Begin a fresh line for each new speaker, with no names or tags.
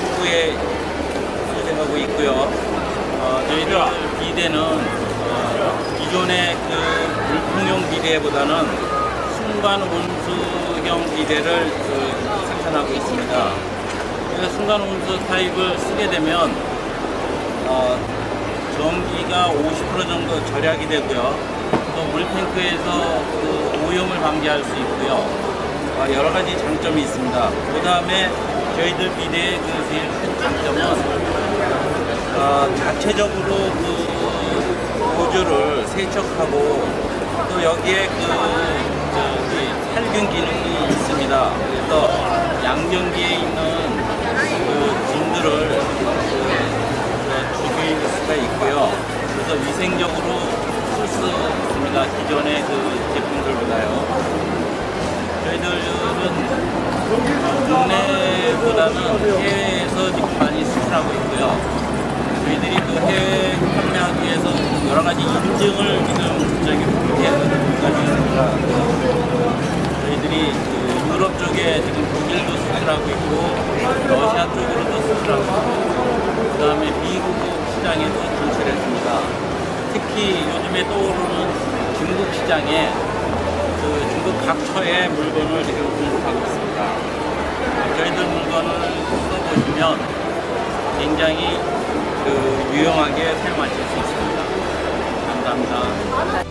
북부에 소재하고 있고요. 어, 저희들 비대는 어, 기존의 그 물통용 비대보다는 순간 온수형 비대를 그 생산하고 있습니다. 그래서 순간 온수 타입을 쓰게 되면 어, 전기가 50% 정도 절약이 되고요. 또 물탱크에서 그 오염을 방지할 수 있고요. 어, 여러 가지 장점이 있습니다. 그 다음에 저희들 비대의 그 제일 큰 장점은 어, 자체적으로 그 보조를 세척하고 또 여기에 그 저기 살균 기능이 있습니다. 그래서 양변기에 있는 그 짐들을 그 죽일 수가 있고요. 그래서 위생적으로 쓸 수 있습니다. 기존의 그 제품들보다요. 저희들은 국내 보다는 해외에서 지금 많이 수출하고 있고요. 저희들이 그 해외 판매하기 위해서 여러 가지 인증을 지금 저기 가지고 있습니다. 저희들이 그 유럽 쪽에 지금 독일도 수출하고 있고 러시아 쪽으로도 수출하고 있고 그다음에 미국 시장에도 진출했습니다. 특히 요즘에 떠오르는 중국 시장에 그 중국 각처의 물건을 지금 공급하고 있습니다. 써보시면 굉장히 그 유용하게 사용하실 수 있습니다. 감사합니다.